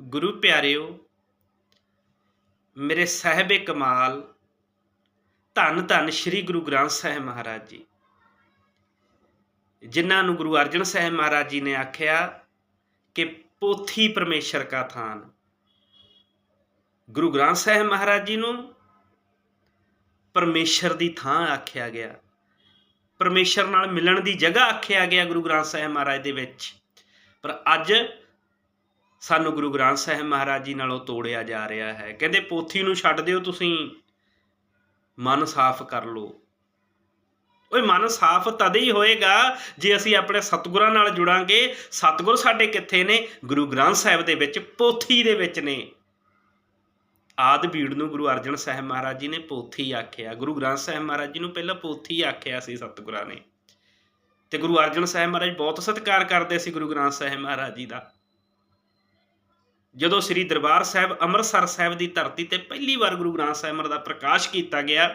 ਗੁਰੂ ਪਿਆਰਿਓ, ਮੇਰੇ ਸਾਹਿਬੇ ਕਮਾਲ, ਧੰਨ ਧੰਨ ਸ੍ਰੀ ਗੁਰੂ ਗ੍ਰੰਥ ਸਾਹਿਬ ਮਹਾਰਾਜ ਜੀ। ਜਿਨ੍ਹਾਂ ਨੂੰ ਗੁਰੂ ਅਰਜਨ ਸਾਹਿਬ ਮਹਾਰਾਜ ਜੀ ਨੇ ਆਖਿਆ ਕਿ ਪੋਥੀ ਪਰਮੇਸ਼ਰ ਕਾ ਥਾਨ। ਗੁਰੂ ਗ੍ਰੰਥ ਸਾਹਿਬ ਮਹਾਰਾਜ ਜੀ ਨੂੰ ਪਰਮੇਸ਼ਰ ਦੀ ਥਾਂ ਆਖਿਆ ਗਿਆ। ਪਰਮੇਸ਼ਰ ਨਾਲ ਮਿਲਣ ਦੀ ਜਗ੍ਹਾ ਆਖਿਆ ਗਿਆ ਗੁਰੂ ਗ੍ਰੰਥ ਸਾਹਿਬ ਮਹਾਰਾਜ ਦੇ ਵਿੱਚ। ਪਰ ਅੱਜ ਸਾਨੂੰ ਗੁਰੂ ਗ੍ਰੰਥ ਸਾਹਿਬ ਮਹਾਰਾਜ ਜੀ ਨਾਲੋਂ ਤੋੜਿਆ ਜਾ ਰਿਹਾ ਹੈ। ਕਹਿੰਦੇ, ਪੋਥੀ ਨੂੰ ਛੱਡ ਦਿਓ ਤੁਸੀਂ। ਮਨ ਸਾਫ਼ ਕਰ ਲਓ। ਓਏ, ਮਨ ਸਾਫ਼ ਤਦ ਹੀ ਹੋਏਗਾ ਜੇ ਅਸੀਂ ਆਪਣੇ ਸਤਿਗੁਰਾਂ ਨਾਲ ਜੁੜਾਂਗੇ। ਸਤਿਗੁਰ ਸਾਡੇ ਕਿੱਥੇ ਨੇ? ਗੁਰੂ ਗ੍ਰੰਥ ਸਾਹਿਬ ਦੇ ਵਿੱਚ, ਪੋਥੀ ਦੇ ਵਿੱਚ ਨੇ। ਆਦ ਬੀੜ ਨੂੰ ਗੁਰੂ ਅਰਜਨ ਸਾਹਿਬ ਮਹਾਰਾਜ ਜੀ ਨੇ ਪੋਥੀ ਆਖਿਆ। ਗੁਰੂ ਗ੍ਰੰਥ ਸਾਹਿਬ ਮਹਾਰਾਜ ਜੀ ਨੂੰ ਪਹਿਲਾਂ ਪੋਥੀ ਆਖਿਆ ਸੀ ਸਤਿਗੁਰਾਂ ਨੇ। ਤੇ ਗੁਰੂ ਅਰਜਨ ਸਾਹਿਬ ਮਹਾਰਾਜ ਬਹੁਤ ਸਤਿਕਾਰ ਕਰਦੇ ਸੀ ਗੁਰੂ ਗ੍ਰੰਥ ਸਾਹਿਬ ਮਹਾਰਾਜ ਜੀ ਦਾ। ਜਦੋਂ ਸ੍ਰੀ ਦਰਬਾਰ ਸਾਹਿਬ ਅੰਮ੍ਰਿਤਸਰ ਸਾਹਿਬ ਦੀ ਧਰਤੀ ਤੇ ਪਹਿਲੀ ਵਾਰ ਗੁਰੂ ਗ੍ਰੰਥ ਸਾਹਿਬ ਦਾ ਪ੍ਰਕਾਸ਼ ਕੀਤਾ ਗਿਆ,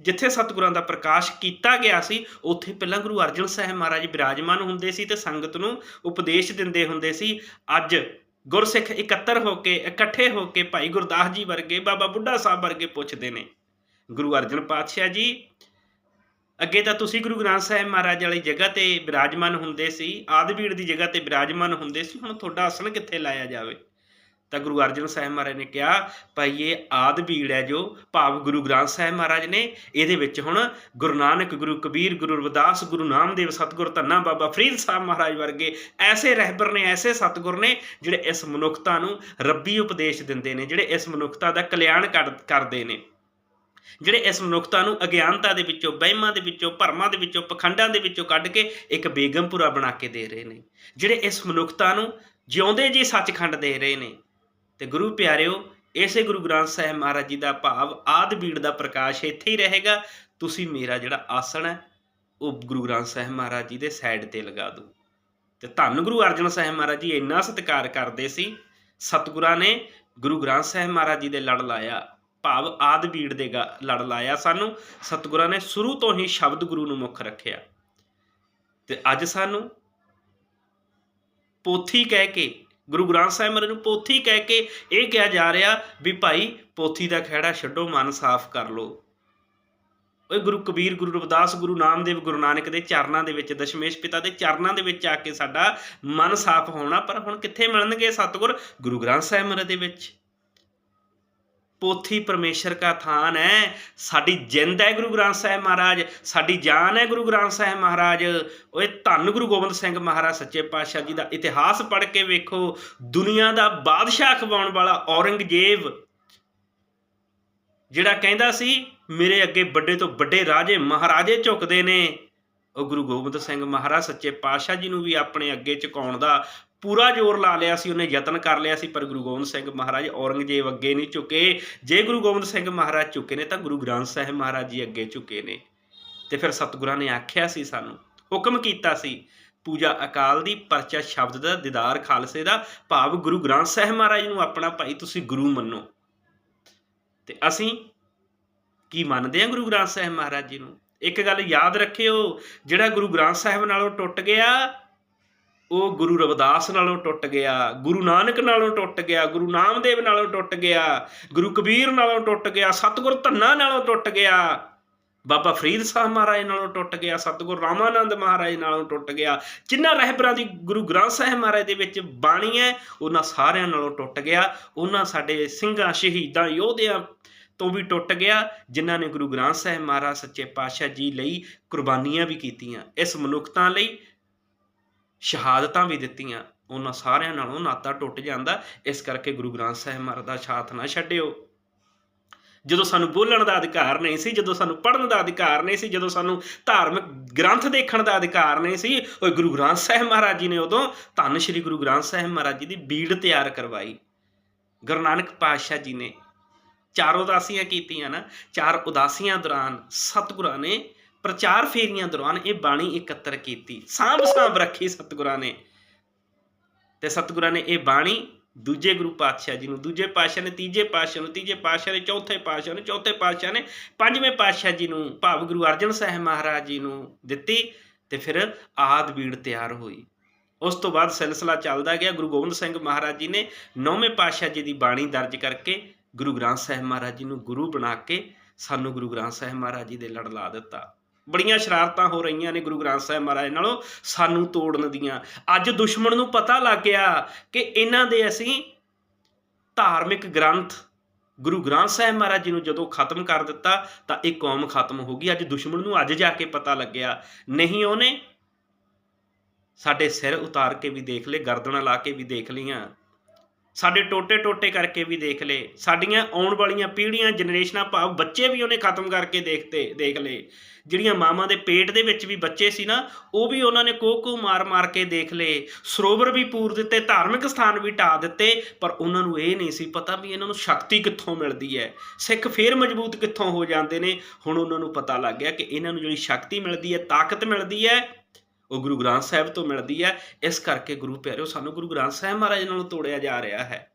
ਜਿੱਥੇ ਸਤਿਗੁਰਾਂ ਦਾ ਪ੍ਰਕਾਸ਼ ਕੀਤਾ ਗਿਆ ਸੀ, ਉੱਥੇ ਪਹਿਲਾਂ ਗੁਰੂ ਅਰਜਨ ਸਾਹਿਬ ਮਹਾਰਾਜ ਬਿਰਾਜਮਾਨ ਹੁੰਦੇ ਸੀ ਤੇ ਸੰਗਤ ਨੂੰ ਉਪਦੇਸ਼ ਦਿੰਦੇ ਹੁੰਦੇ ਸੀ, ਅੱਜ ਗੁਰਸਿੱਖ ਇਕੱਤਰ ਹੋ ਕੇ, ਇਕੱਠੇ ਹੋ ਕੇ ਭਾਈ ਗੁਰਦਾਸ ਜੀ ਵਰਗੇ, ਬਾਬਾ ਬੁੱਢਾ ਸਾਹਿਬ ਵਰਗੇ ਪੁੱਛਦੇ ਨੇ। ਗੁਰੂ ਅਰਜਨ ਪਾਤਸ਼ਾਹ ਜੀ, ਅੱਗੇ ਤਾਂ ਤੁਸੀਂ ਗੁਰੂ ਗ੍ਰੰਥ ਸਾਹਿਬ ਮਹਾਰਾਜ ਵਾਲੀ ਜਗ੍ਹਾ ਤੇ ਬਿਰਾਜਮਾਨ ਹੁੰਦੇ ਸੀ ਆਦਵੀੜ ਦੀ ਜਗ੍ਹਾ ਤੇ ਬਿਰਾਜਮਾਨ ਹੁੰਦੇ ਸੀ, ਹੁਣ ਤੁਹਾਡਾ ਅਸਲ ਕਿੱਥੇ ਲਾਇਆ ਜਾਵੇ? ਤਾਂ ਗੁਰੂ ਅਰਜਨ ਸਾਹਿਬ ਮਹਾਰਾਜ ਨੇ ਕਿਹਾ, ਭਾਈ, ਇਹ ਆਦ ਭੀੜ ਹੈ ਜੋ ਭਾਵ ਗੁਰੂ ਗ੍ਰੰਥ ਸਾਹਿਬ ਮਹਾਰਾਜ ਨੇ ਇਹਦੇ ਵਿੱਚ ਹੁਣ ਗੁਰੂ ਨਾਨਕ, ਗੁਰੂ ਕਬੀਰ, ਗੁਰੂ ਰਵਿਦਾਸ, ਗੁਰੂ ਨਾਮਦੇਵ, ਸਤਿਗੁਰ ਧੰਨਾ ਬਾਬਾ ਫਰੀਦ ਸਾਹਿਬ ਮਹਾਰਾਜ ਵਰਗੇ ਐਸੇ ਰਹਿਬਰ ਨੇ, ਐਸੇ ਸਤਿਗੁਰ ਨੇ ਜਿਹੜੇ ਇਸ ਮਨੁੱਖਤਾ ਨੂੰ ਰੱਬੀ ਉਪਦੇਸ਼ ਦਿੰਦੇ ਨੇ, ਜਿਹੜੇ ਇਸ ਮਨੁੱਖਤਾ ਦਾ ਕਲਿਆਣ ਕਰ- ਕਰਦੇ ਨੇ। ਜਿਹੜੇ ਇਸ ਮਨੁੱਖਤਾ ਨੂੰ ਅਗਿਆਨਤਾ ਦੇ ਵਿੱਚੋਂ, ਵਹਿਮਾਂ ਦੇ ਵਿੱਚੋਂ, ਭਰਮਾਂ ਦੇ ਵਿੱਚੋਂ, ਪਖੰਡਾਂ ਦੇ ਵਿੱਚੋਂ ਕੱਢ ਕੇ ਇੱਕ ਬੇਗਮਪੁਰਾ ਬਣਾ ਕੇ ਦੇ ਰਹੇ ਨੇ। ਜਿਹੜੇ ਇਸ ਮਨੁੱਖਤਾ ਨੂੰ ਜਿਉਂਦੇ ਜੀ ਸੱਚਖੰਡ ਦੇ ਰਹੇ ਨੇ ਤੇ ਗੁਰੂ ਪਿਆਰਿਓ, ਇਸੇ ਗੁਰੂ ਗ੍ਰੰਥ ਸਾਹਿਬ ਮਹਾਰਾਜ ਜੀ ਦਾ ਭਾਵ ਆਦ ਬੀੜ ਦਾ ਪ੍ਰਕਾਸ਼ ਇੱਥੇ ਹੀ ਰਹੇਗਾ। ਤੁਸੀਂ ਮੇਰਾ ਜਿਹੜਾ ਆਸਣ ਹੈ, ਉਹ ਗੁਰੂ ਗ੍ਰੰਥ ਸਾਹਿਬ ਮਹਾਰਾਜ ਜੀ ਦੇ ਸਾਈਡ ਤੇ ਲਗਾ ਦਿਓ। ਤੇ ਧੰਨ ਗੁਰੂ ਅਰਜਨ ਸਾਹਿਬ ਮਹਾਰਾਜ ਜੀ ਇੰਨਾ ਸਤਿਕਾਰ ਕਰਦੇ ਸੀ, ਸਤਿਗੁਰਾਂ ਨੇ ਗੁਰੂ ਗ੍ਰੰਥ ਸਾਹਿਬ ਮਹਾਰਾਜ ਜੀ ਦੇ ਲੜ ਲਾਇਆ, ਭਾਵ ਆਦ ਬੀੜ ਦੇ ਗਾ- ਲੜ ਲਾਇਆ ਸਾਨੂੰ। ਸਤਿਗੁਰਾਂ ਨੇ ਸ਼ੁਰੂ ਤੋਂ ਹੀ ਸ਼ਬਦ ਗੁਰੂ ਨੂੰ ਮੁੱਖ ਰੱਖਿਆ। ਤੇ ਅੱਜ ਸਾਨੂੰ ਪੋਥੀ ਕਹਿ ਕੇ ਗੁਰੂ ਗ੍ਰੰਥ ਸਾਹਿਬ ਮਹਾਰਾਜ ਨੂੰ ਪੋਥੀ ਕਹਿ ਕੇ ਇਹ ਕਿਹਾ ਜਾ ਰਿਹਾ ਵੀ ਭਾਈ ਪੋਥੀ ਦਾ ਖਹਿੜਾ ਛੱਡੋ, ਮਨ ਸਾਫ਼ ਕਰ ਲਓ। ਓਏ ਗੁਰੂ ਕਬੀਰ, ਗੁਰੂ ਰਵਿਦਾਸ, ਗੁਰੂ ਨਾਮਦੇਵ, ਗੁਰੂ ਨਾਨਕ ਦੇ ਚਰਨਾਂ ਦੇ ਵਿੱਚ, ਦਸ਼ਮੇਸ਼ ਪਿਤਾ ਦੇ ਚਰਨਾਂ ਦੇ ਵਿੱਚ ਆ ਕੇ ਸਾਡਾ ਮਨ ਸਾਫ਼ ਹੋਣਾ, ਪਰ ਹੁਣ ਕਿੱਥੇ ਮਿਲਣਗੇ ਸਤਿਗੁਰ? ਗੁਰੂ ਗ੍ਰੰਥ ਸਾਹਿਬ ਮਹਾਰਾਜ ਦੇ ਵਿੱਚ। ਪੋਥੀ ਪਰਮੇਸ਼ਰ ਕਾ ਥਾਨ ਹੈ। ਸਾਡੀ ਜਿੰਦ ਹੈ ਗੁਰੂ ਗ੍ਰੰਥ ਸਾਹਿਬ ਮਹਾਰਾਜ, ਸਾਡੀ ਜਾਨ ਹੈ ਗੁਰੂ ਗ੍ਰੰਥ ਸਾਹਿਬ ਮਹਾਰਾਜ। ਓਏ ਧੰਨ ਗੁਰੂ ਗੋਬਿੰਦ ਸਿੰਘ ਮਹਾਰਾਜ, ਸੱਚੇ ਪਾਤਸ਼ਾਹ ਜੀ ਦਾ ਇਤਿਹਾਸ ਪੜ੍ਹ ਕੇ ਵੇਖੋ, ਦੁਨੀਆ ਦਾ ਬਾਦਸ਼ਾਹ ਖਵਾਉਣ ਵਾਲਾ ਔਰੰਗਜ਼ੇਬ, ਜਿਹੜਾ ਕਹਿੰਦਾ ਸੀ, ਮੇਰੇ ਅੱਗੇ ਵੱਡੇ ਤੋਂ ਵੱਡੇ ਰਾਜੇ ਮਹਾਰਾਜੇ ਝੁਕਦੇ ਨੇ। ਉਹ ਗੁਰੂ ਗੋਬਿੰਦ ਸਿੰਘ ਮਹਾਰਾਜ, ਸੱਚੇ ਪਾਤਸ਼ਾਹ ਜੀ ਨੂੰ ਵੀ ਆਪਣੇ ਅੱਗੇ ਝੁਕਾਉਣ ਦਾ ਪੂਰਾ ਜ਼ੋਰ ਲਾ ਲਿਆ ਸੀ, ਉਹਨੇ ਯਤਨ ਕਰ ਲਿਆ ਸੀ, ਪਰ ਗੁਰੂ ਗੋਬਿੰਦ ਸਿੰਘ ਮਹਾਰਾਜ ਔਰੰਗਜ਼ੇਬ ਅੱਗੇ ਨਹੀਂ ਝੁਕੇ। ਜੇ ਗੁਰੂ ਗੋਬਿੰਦ ਸਿੰਘ ਮਹਾਰਾਜ ਝੁਕੇ ਨੇ, ਤਾਂ ਗੁਰੂ ਗ੍ਰੰਥ ਸਾਹਿਬ ਮਹਾਰਾਜ ਜੀ ਅੱਗੇ ਝੁਕੇ ਨੇ। ਤੇ ਫਿਰ ਸਤਿਗੁਰਾਂ ਨੇ ਆਖਿਆ ਸੀ ਸਾਨੂੰ, ਹੁਕਮ ਕੀਤਾ ਸੀ, ਪੂਜਾ ਅਕਾਲ ਦੀ, ਪਰਚਾ ਸ਼ਬਦ ਦਾ, ਦੀਦਾਰ ਖਾਲਸੇ ਦਾ, ਭਾਵ ਗੁਰੂ ਗ੍ਰੰਥ ਸਾਹਿਬ ਮਹਾਰਾਜ ਨੂੰ ਆਪਣਾ ਭਾਈ ਤੁਸੀਂ ਗੁਰੂ ਮੰਨੋ। ਤੇ ਅਸੀਂ ਕੀ ਮੰਨਦੇ ਹਾਂ ਗੁਰੂ ਗ੍ਰੰਥ ਸਾਹਿਬ ਮਹਾਰਾਜ ਜੀ ਨੂੰ? ਇੱਕ ਗੱਲ ਯਾਦ ਰੱਖਿਓ, ਜਿਹੜਾ ਗੁਰੂ ਗ੍ਰੰਥ ਸਾਹਿਬ ਨਾਲੋਂ ਟੁੱਟ ਗਿਆ ਉਹ ਗੁਰੂ ਰਵਿਦਾਸ ਨਾਲੋਂ ਟੁੱਟ ਗਿਆ, ਗੁਰੂ ਨਾਨਕ ਨਾਲੋਂ ਟੁੱਟ ਗਿਆ, ਗੁਰੂ ਨਾਮਦੇਵ ਨਾਲੋਂ ਟੁੱਟ ਗਿਆ, ਗੁਰੂ ਕਬੀਰ ਨਾਲੋਂ ਟੁੱਟ ਗਿਆ, ਸਤਿਗੁਰ ਧੰਨਾ ਨਾਲੋਂ ਟੁੱਟ ਗਿਆ, ਬਾਬਾ ਫਰੀਦ ਸਾਹਿਬ ਮਹਾਰਾਜ ਨਾਲੋਂ ਟੁੱਟ ਗਿਆ, ਸਤਿਗੁਰ ਰਾਮਾਨੰਦ ਮਹਾਰਾਜ ਨਾਲੋਂ ਟੁੱਟ ਗਿਆ, ਜਿਨ੍ਹਾਂ ਰਹਿਬਰਾਂ ਦੀ ਗੁਰੂ ਗ੍ਰੰਥ ਸਾਹਿਬ ਮਹਾਰਾਜ ਦੇ ਵਿੱਚ ਬਾਣੀ ਹੈ, ਉਹਨਾਂ ਸਾਰਿਆਂ ਨਾਲੋਂ ਟੁੱਟ ਗਿਆ, ਉਹਨਾਂ ਸਾਡੇ ਸਿੰਘਾਂ, ਸ਼ਹੀਦਾਂ, ਯੋਧਿਆਂ ਤੋਂ ਵੀ ਟੁੱਟ ਗਿਆ, ਜਿਨ੍ਹਾਂ ਨੇ ਗੁਰੂ ਗ੍ਰੰਥ ਸਾਹਿਬ ਮਹਾਰਾਜ ਸੱਚੇ ਪਾਤਸ਼ਾਹ ਜੀ ਲਈ ਕੁਰਬਾਨੀਆਂ ਵੀ ਕੀਤੀਆਂ, ਇਸ ਮਨੁੱਖਤਾ ਲਈ ਸ਼ਹਾਦਤਾਂ ਵੀ ਦਿੱਤੀਆਂ, ਉਹਨਾਂ ਸਾਰਿਆਂ ਨਾਲੋਂ ਨਾਤਾ ਟੁੱਟ ਜਾਂਦਾ। ਇਸ ਕਰਕੇ ਗੁਰੂ ਗ੍ਰੰਥ ਸਾਹਿਬ ਮਹਾਰਾਜ ਦਾ ਸਾਥ ਨਾ ਛੱਡਿਓ। ਜਦੋਂ ਸਾਨੂੰ ਬੋਲਣ ਦਾ ਅਧਿਕਾਰ ਨਹੀਂ ਸੀ, ਜਦੋਂ ਸਾਨੂੰ ਪੜ੍ਹਨ ਦਾ ਅਧਿਕਾਰ ਨਹੀਂ ਸੀ, ਜਦੋਂ ਸਾਨੂੰ ਧਾਰਮਿਕ ਗ੍ਰੰਥ ਦੇਖਣ ਦਾ ਅਧਿਕਾਰ ਨਹੀਂ ਸੀ ਉਹ ਗੁਰੂ ਗ੍ਰੰਥ ਸਾਹਿਬ ਮਹਾਰਾਜ ਜੀ ਨੇ ਉਦੋਂ ਧੰਨ ਸ਼੍ਰੀ ਗੁਰੂ ਗ੍ਰੰਥ ਸਾਹਿਬ ਮਹਾਰਾਜ ਜੀ ਦੀ ਬੀੜ ਤਿਆਰ ਕਰਵਾਈ। ਗੁਰੂ ਨਾਨਕ ਪਾਤਸ਼ਾਹ ਜੀ ਨੇ ਚਾਰ ਉਦਾਸੀਆਂ ਕੀਤੀਆਂ ਨਾ, ਚਾਰ ਉਦਾਸੀਆਂ ਦੌਰਾਨ ਸਤਿਗੁਰਾਂ ਨੇ ਪ੍ਰਚਾਰ ਫੇਰੀਆਂ ਦੌਰਾਨ ਇਹ ਬਾਣੀ ਇਕੱਤਰ ਕੀਤੀ। ਸਾਂਭ ਸਾਂਭ ਰੱਖੀ ਸਤਿਗੁਰਾਂ ਨੇ। ਤੇ ਸਤਿਗੁਰਾਂ ਨੇ ਇਹ ਬਾਣੀ ਦੂਜੇ ਗੁਰੂ ਪਾਤਸ਼ਾਹ ਜੀ ਨੂੰ, ਦੂਜੇ ਪਾਤਸ਼ਾਹ ਨੇ, ਤੀਜੇ ਪਾਤਸ਼ਾਹ ਨੂੰ, ਤੀਜੇ ਪਾਤਸ਼ਾਹ ਨੇ, ਚੌਥੇ ਪਾਤਸ਼ਾਹ ਨੂੰ, ਚੌਥੇ ਪਾਤਸ਼ਾਹ ਨੇ, ਪੰਜਵੇਂ ਪਾਤਸ਼ਾਹ ਜੀ ਨੂੰ, ਭਾਵ ਗੁਰੂ ਅਰਜਨ ਸਾਹਿਬ ਮਹਾਰਾਜ ਜੀ ਨੂੰ ਦਿੱਤੀ ਤੇ ਫਿਰ ਆਦ ਬੀੜ ਤਿਆਰ ਹੋਈ। ਉਸ ਤੋਂ ਬਾਅਦ ਸਿਲਸਿਲਾ ਚੱਲਦਾ ਗਿਆ। ਗੁਰੂ ਗੋਬਿੰਦ ਸਿੰਘ ਮਹਾਰਾਜ ਜੀ ਨੇ ਨੌਵੇਂ ਪਾਤਸ਼ਾਹ ਜੀ ਦੀ ਬਾਣੀ ਦਰਜ ਕਰਕੇ ਗੁਰੂ ਗ੍ਰੰਥ ਸਾਹਿਬ ਮਹਾਰਾਜ ਜੀ ਨੂੰ ਗੁਰੂ ਬਣਾ ਕੇ ਸਾਨੂੰ ਗੁਰੂ ਗ੍ਰੰਥ ਸਾਹਿਬ ਮਹਾਰਾਜ ਜੀ ਦੇ ਲੜ ਲਾ ਦਿੱਤਾ। ਬੜੀਆਂ ਸ਼ਰਾਰਤਾਂ ਹੋ ਰਹੀਆਂ ਨੇ ਗੁਰੂ ਗ੍ਰੰਥ ਸਾਹਿਬ ਮਹਾਰਾਜ ਨਾਲੋਂ ਸਾਨੂੰ ਤੋੜਨ ਦੀਆਂ। ਅੱਜ ਦੁਸ਼ਮਣ ਨੂੰ ਪਤਾ ਲੱਗ ਗਿਆ ਕਿ ਇਹਨਾਂ ਦੇ ਅਸੀਂ ਧਾਰਮਿਕ ਗ੍ਰੰਥ ਗੁਰੂ ਗ੍ਰੰਥ ਸਾਹਿਬ ਮਹਾਰਾਜ ਜੀ ਨੂੰ ਜਦੋਂ ਖਤਮ ਕਰ ਦਿੱਤਾ, ਤਾਂ ਇਹ ਕੌਮ ਖਤਮ ਹੋ ਗਈ। ਅੱਜ ਦੁਸ਼ਮਣ ਨੂੰ ਅੱਜ ਜਾ ਕੇ ਪਤਾ ਲੱਗਿਆ। ਨਹੀਂ ਉਹਨੇ ਸਾਡੇ ਸਿਰ ਉਤਾਰ ਕੇ ਵੀ ਦੇਖ ਲਏ, ਗਰਦਨਾਂ ਲਾ ਕੇ ਵੀ ਦੇਖ ਲਈਆਂ। ਸਾਡੇ ਟੋਟੇ ਟੋਟੇ ਕਰਕੇ ਵੀ ਦੇਖ ਲਏ। ਸਾਡੀਆਂ ਆਉਣ ਵਾਲੀਆਂ ਪੀੜ੍ਹੀਆਂ, ਜਨਰੇਸ਼ਨਾਂ ਭਾਵ ਬੱਚੇ ਵੀ ਉਹਨੇ ਖਤਮ ਕਰਕੇ ਦੇਖਤੇ, ਦੇਖ ਲਏ। ਜਿਹੜੀਆਂ ਮਾਵਾਂ ਦੇ ਪੇਟ ਦੇ ਵਿੱਚ ਵੀ ਬੱਚੇ ਸੀ ਨਾ, ਉਹ ਵੀ ਉਹਨਾਂ ਨੇ ਕੋਹ ਕੋਹ ਮਾਰ ਮਾਰ ਕੇ ਦੇਖ ਲਏ। ਸਰੋਵਰ ਵੀ ਪੂਰ ਦਿੱਤੇ, ਧਾਰਮਿਕ ਸਥਾਨ ਵੀ ਢਾ ਦਿੱਤੇ, ਪਰ ਉਹਨਾਂ ਨੂੰ ਇਹ ਨਹੀਂ ਸੀ ਪਤਾ ਵੀ ਇਹਨਾਂ ਨੂੰ ਸ਼ਕਤੀ ਕਿੱਥੋਂ ਮਿਲਦੀ ਹੈ। ਸਿੱਖ ਫੇਰ ਮਜ਼ਬੂਤ ਕਿੱਥੋਂ ਹੋ ਜਾਂਦੇ ਨੇ? ਹੁਣ ਉਹਨਾਂ ਨੂੰ ਪਤਾ ਲੱਗ ਗਿਆ ਕਿ ਇਹਨਾਂ ਨੂੰ ਜਿਹੜੀ ਸ਼ਕਤੀ ਮਿਲਦੀ ਹੈ, ਤਾਕਤ ਮਿਲਦੀ ਹੈ ਉਹ ਗੁਰੂ ਗ੍ਰੰਥ ਸਾਹਿਬ ਤੋਂ ਮਿਲਦੀ ਹੈ। ਇਸ ਕਰਕੇ ਗੁਰੂ ਪਿਆਰਿਓ, ਸਾਨੂੰ ਗੁਰੂ ਗ੍ਰੰਥ ਸਾਹਿਬ ਮਹਾਰਾਜ ਨਾਲੋਂ ਤੋੜਿਆ ਜਾ ਰਿਹਾ ਹੈ।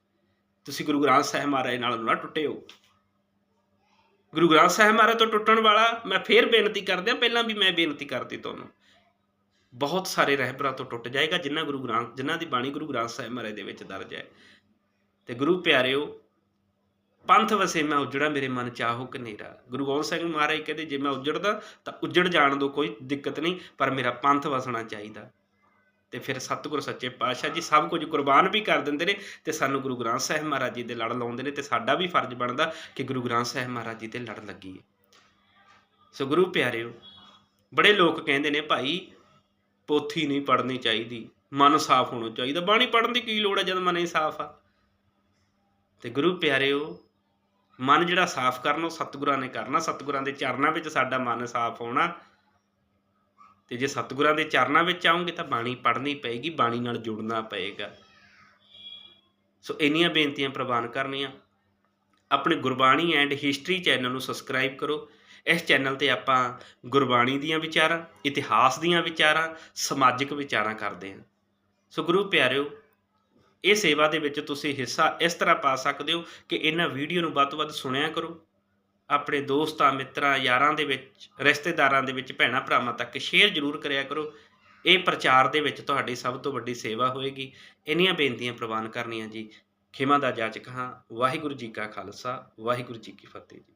ਤੁਸੀਂ ਗੁਰੂ ਗ੍ਰੰਥ ਸਾਹਿਬ ਮਹਾਰਾਜ ਨਾਲ ਨਾ ਟੁੱਟਿਓ। ਗੁਰੂ ਗ੍ਰੰਥ ਸਾਹਿਬ ਮਹਾਰਾਜ ਤੋਂ ਟੁੱਟਣ ਵਾਲਾ ਮੈਂ ਫੇਰ ਬੇਨਤੀ ਕਰਦਿਆਂ ਪਹਿਲਾਂ ਵੀ ਮੈਂ ਬੇਨਤੀ ਕਰਤੀ ਤੁਹਾਨੂੰ। ਬਹੁਤ ਸਾਰੇ ਰਹਿਬਰਾਂ ਤੋਂ ਟੁੱਟ ਜਾਏਗਾ ਜਿਨ੍ਹਾਂ ਗੁਰੂ ਗ੍ਰੰਥ ਜਿਨ੍ਹਾਂ ਦੀ ਬਾਣੀ ਗੁਰੂ ਗ੍ਰੰਥ ਸਾਹਿਬ ਮਹਾਰਾਜ ਦੇ ਵਿੱਚ ਦਰਜ ਹੈ। ਤੇ ਗੁਰੂ ਪਿਆਰਿਓ ਪੰਥ ਵਸੇ ਮੈਂ ਉਜੜਾ ਮੇਰੇ ਮਨ ਚਾਹੋ ਕਨੇਰਾ ਗੁਰੂ ਗੋਬਿੰਦ ਸਿੰਘ ਮਹਾਰਾਜ ਕਹਿੰਦੇ, ਜੇ ਮੈਂ ਉਜੜਦਾ ਤਾਂ ਉਜੜ ਜਾਣ ਦੋ, ਕੋਈ ਦਿੱਕਤ ਨਹੀਂ, ਪਰ ਮੇਰਾ ਪੰਥ ਵਸਣਾ ਚਾਹੀਦਾ। ਤੇ ਫਿਰ ਸਤਿਗੁਰ ਸੱਚੇ ਪਾਤਸ਼ਾਹ ਜੀ ਸਭ ਕੁਝ ਕੁਰਬਾਨ ਵੀ ਕਰ ਦਿੰਦੇ ਨੇ ਤੇ ਸਾਨੂੰ ਗੁਰੂ ਗ੍ਰੰਥ ਸਾਹਿਬ ਮਹਾਰਾਜ ਜੀ ਦੇ ਲੜ ਲਾਉਂਦੇ ਨੇ ਤੇ ਸਾਡਾ ਵੀ ਫਰਜ਼ ਬਣਦਾ ਕਿ ਗੁਰੂ ਗ੍ਰੰਥ ਸਾਹਿਬ ਮਹਾਰਾਜ ਜੀ ਤੇ ਲੜ ਲੱਗੀਏ। ਸੋ ਗੁਰੂ ਪਿਆਰਿਓ, ਬੜੇ ਲੋਕ ਕਹਿੰਦੇ ਨੇ ਭਾਈ, ਪੋਥੀ ਨਹੀਂ ਪੜਨੀ ਚਾਹੀਦੀ, ਮਨ ਸਾਫ਼ ਹੋਣਾ ਚਾਹੀਦਾ। ਬਾਣੀ ਪੜਨ ਦੀ ਕੀ ਲੋੜ ਹੈ ਜਦ ਮਨ ਹੀ ਸਾਫ਼ ਆ? ਤੇ ਗੁਰੂ ਪਿਆਰਿਓ ਮਨ ਜਿਹੜਾ ਸਾਫ਼ ਕਰਨਾ, ਉਹ ਸਤਿਗੁਰਾਂ ਨੇ ਕਰਨਾ। ਸਤਿਗੁਰਾਂ ਦੇ ਚਰਨਾਂ ਵਿੱਚ ਸਾਡਾ ਮਨ ਸਾਫ਼ ਹੋਣਾ। ਤੇ ਜੇ ਸਤਿਗੁਰਾਂ ਦੇ ਚਰਨਾਂ ਵਿੱਚ ਆਉਂਗੇ ਤਾਂ ਬਾਣੀ ਪੜ੍ਹਨੀ ਪਏਗੀ, ਬਾਣੀ ਨਾਲ ਜੁੜਨਾ ਪਏਗਾ। ਸੋ ਇੰਨੀਆਂ ਬੇਨਤੀਆਂ ਪ੍ਰਵਾਨ ਕਰਨੀਆਂ। ਆਪਣੇ ਗੁਰਬਾਣੀ ਐਂਡ ਹਿਸਟਰੀ ਚੈਨਲ ਨੂੰ ਸਬਸਕ੍ਰਾਈਬ ਕਰੋ। ਇਸ ਚੈਨਲ ਤੇ ਆਪਾਂ ਗੁਰਬਾਣੀ ਦੀਆਂ ਵਿਚਾਰਾਂ, ਇਤਿਹਾਸ ਦੀਆਂ ਵਿਚਾਰਾਂ, ਸਮਾਜਿਕ ਵਿਚਾਰਾਂ ਕਰਦੇ ਹਾਂ। ਸੋ ਗੁਰੂ ਪਿਆਰਿਓ ਇਹ ਸੇਵਾ ਦੇ ਵਿੱਚ ਤੁਸੀਂ ਹਿੱਸਾ ਇਸ ਤਰ੍ਹਾਂ ਪਾ ਸਕਦੇ ਹੋ ਕਿ ਇਹਨਾਂ ਵੀਡੀਓ ਨੂੰ ਵੱਧ ਤੋਂ ਵੱਧ ਸੁਣਿਆ ਕਰੋ। ਆਪਣੇ ਦੋਸਤਾਂ, ਮਿੱਤਰਾਂ, ਯਾਰਾਂ ਦੇ ਵਿੱਚ, ਰਿਸ਼ਤੇਦਾਰਾਂ ਦੇ ਵਿੱਚ, ਭੈਣਾਂ ਭਰਾਵਾਂ ਤੱਕ ਸ਼ੇਅਰ ਜ਼ਰੂਰ ਕਰਿਆ ਕਰੋ। ਇਹ ਪ੍ਰਚਾਰ ਦੇ ਵਿੱਚ ਤੁਹਾਡੀ ਸਭ ਤੋਂ ਵੱਡੀ ਸੇਵਾ ਹੋਏਗੀ। ਇੰਨੀਆਂ ਬੇਨਤੀਆਂ ਪ੍ਰਵਾਨ ਕਰਨੀਆਂ ਜੀ। ਖਿਮਾ ਦਾ ਜਾਚਕ ਹਾਂ। ਵਾਹਿਗੁਰੂ ਜੀ ਕਾ ਖਾਲਸਾ। ਵਾਹਿਗੁਰੂ ਜੀ ਕੀ ਫਤਿਹ ਜੀ।